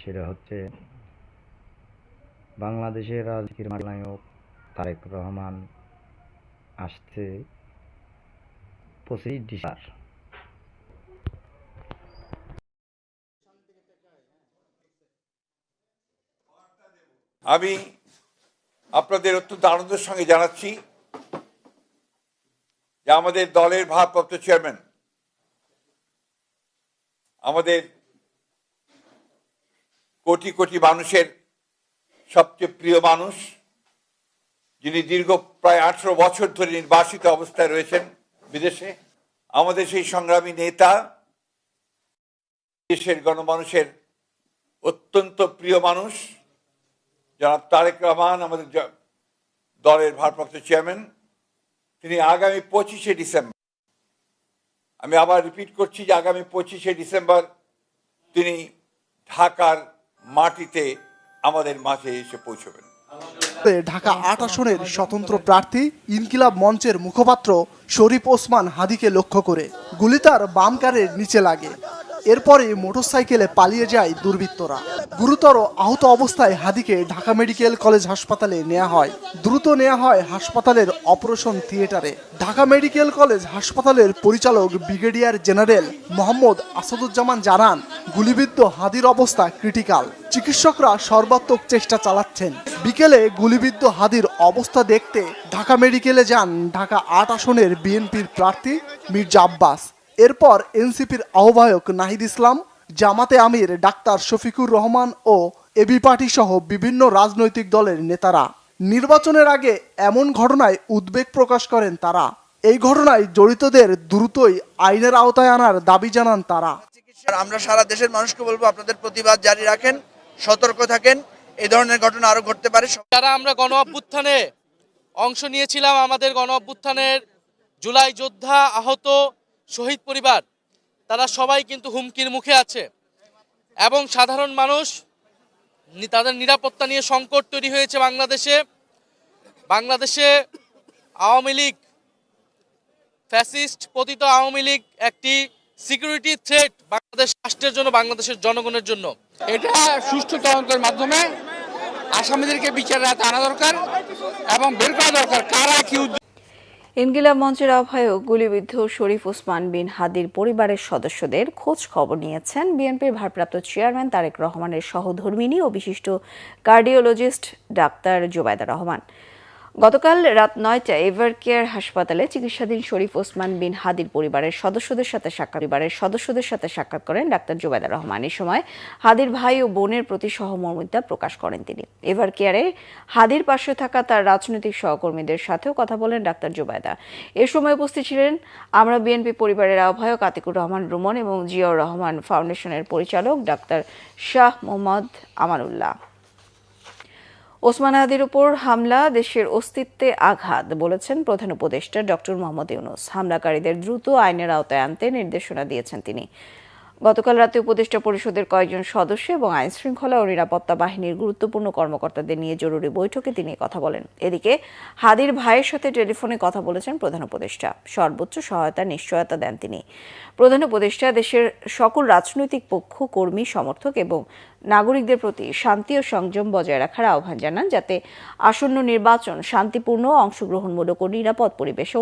সেটা হচ্ছে বাংলাদেশের রাজনীতির নায়ক তারেক রহমান আসছে পঁচিশ ডিসেম্বর। আমি আপনাদের অত্যন্ত আনন্দের সঙ্গে জানাচ্ছি যে আমাদের দলের ভারপ্রাপ্ত চেয়ারম্যান, আমাদের কোটি কোটি মানুষের সবচেয়ে প্রিয় মানুষ, যিনি দীর্ঘ প্রায় আঠারো বছর ধরে নির্বাসিত অবস্থায় রয়েছেন বিদেশে, আমাদের সেই সংগ্রামী নেতা, দেশের গণমানুষের অত্যন্ত প্রিয় মানুষ, জনাব তারেক রহমান, আমাদের দলের ভারপ্রাপ্ত চেয়ারম্যান, তিনি আগামী পঁচিশে ডিসেম্বর, আমি আবার রিপিট করছি যে আগামী পঁচিশে ডিসেম্বর তিনি ঢাকার মাটিতে আমাদের মাঝে এসে পৌঁছবেন। ঢাকা আট আসনের স্বতন্ত্র প্রার্থী, ইনকিলাব মঞ্চের মুখপাত্র শরীফ ওসমান হাদিকে লক্ষ্য করে গুলি তার বাম কারের নিচে লাগে। এরপরে মোটরসাইকেলে পালিয়ে যায় দুর্বৃত্তরা। গুরুতর আহত অবস্থায় হাদিকে ঢাকা মেডিকেল কলেজ হাসপাতালে নেওয়া হয়। দ্রুত নেওয়া হয় হাসপাতালের অপারেশন থিয়েটারে। ঢাকা মেডিকেল কলেজ হাসপাতালের পরিচালক ব্রিগেডিয়ার জেনারেল মোহাম্মদ আসাদুজ্জামান জানান, গুলিবিদ্ধ হাদির অবস্থা ক্রিটিক্যাল। চিকিৎসকরা সর্বাত্মক চেষ্টা চালাচ্ছেন। বিকেলে গুলিবিদ্ধ হাদির অবস্থা দেখতে ঢাকা মেডিকেলে যান ঢাকা আট আসনের বিএনপির প্রার্থী মির্জা আব্বাস। এরপর এনসিপির আহ্বায়ক নাহিদ ইসলাম জামাতে আমির ডাক্তার শফিকুর রহমান ও এবি পার্টি সহ বিভিন্ন রাজনৈতিক দলের নেতারা। নির্বাচনের আগে এমন ঘটনায় উদ্বেগ প্রকাশ করেন তারা। এই ঘটনায় জড়িতদের দ্রুতই আইনের আওতায় আনার দাবি জানান তারা। আমরা সারা দেশের মানুষকে বলব আপনাদের প্রতিবাদ জারি রাখেন সতর্ক থাকেন এই ধরনের ঘটনা আরও ঘটতে পারে। যারা আমরা গণ অভ্যুত্থানে অংশ নিয়েছিলাম আমাদের গণ অভ্যুত্থানের জুলাই যোদ্ধা আহত শহীদ পরিবার, তারা সবাই কিন্তু হুমকির মুখে আছে। এবং সাধারণ মানুষ তাদের নিরাপত্তা নিয়ে সংকট তৈরি হয়েছে বাংলাদেশে। বাংলাদেশে আওয়ামী লীগ, ফ্যাসিস্ট পতিত আওয়ামী লীগ একটি সিকিউরিটি থ্রেট বাংলাদেশ রাষ্ট্রের জন্য, বাংলাদেশের জনগণের জন্য। এটা সুষ্ঠু তদন্তের মাধ্যমে আসামিদেরকে বিচারে আনা দরকার এবং বের করা দরকার। কারা কি ইনকিলাব মঞ্চের আহ্বায়ক গুলিবিদ্ধ শরীফ ওসমান বিন হাদির পরিবারের সদস্যদের খোঁজ খবর নিয়েছেন বিএনপির ভারপ্রাপ্ত চেয়ারম্যান তারেক রহমানের সহধর্মিনী ও বিশিষ্ট কার্ডিওলজিস্ট ডাক্তার জোবায়দা রহমান। গতকাল রাত নয়টায় এভার কেয়ার হাসপাতালে চিকিৎসাধীন শরীফ ওসমান বিন হাদির পরিবারের সদস্যদের সাথে সাক্ষাৎ পরিবারের সদস্যদের সাথে সাক্ষাৎ করেন ডাক্তার জোবায়দা রহমান। এই সময় হাদির ভাই ও বোনের প্রতি সহমর্মিতা প্রকাশ করেন তিনি। এভার কেয়ারে হাদির পাশে থাকা তার রাজনৈতিক সহকর্মীদের সাথেও কথা বলেন ডাক্তার জোবায়দা এ সময় উপস্থিত ছিলেন আমরা বিএনপি পরিবারের আহ্বায়ক আতিকুর রহমান রুমন এবং জিয়াউর রহমান ফাউন্ডেশনের পরিচালক ডাক্তার শাহ মোহাম্মদ আমানুল্লাহ। ওসমান আহাদির উপর হামলা, দেশের অস্তিত্বে আঘাত বলেছেন প্রধান উপদেষ্টা ডক্টর মোহাম্মদ ইউনুস। হামলাকারীদের দ্রুত আইনের আওতায় আনতে নির্দেশনা দিয়েছেন তিনি। গতকাল রাতে উপদেষ্টা পরিষদের কয়েকজন সদস্য এবং আইন শৃঙ্খলা ও নিরাপত্তা বাহিনীর গুরুত্বপূর্ণ কর্মকর্তাদের নিয়ে জরুরি বৈঠকে তিনি কথা বলেন। এদিকে হাদির ভাইয়ের সাথে টেলিফোনে কথা বলেছেন প্রধান উপদেষ্টা। সর্বোচ্চ সহায়তা, নিশ্চয়তা দেন তিনি। প্রধান উপদেষ্টা দেশের সকল রাজনৈতিক পক্ষ, কর্মী, সমর্থক এবং নাগরিকদের প্রতি শান্তি ও সংযম বজায় রাখার আহ্বান জানান যাতে আসন্ন নির্বাচন শান্তিপূর্ণ, অংশগ্রহণমূলক ও নিরাপদ পরিবেশে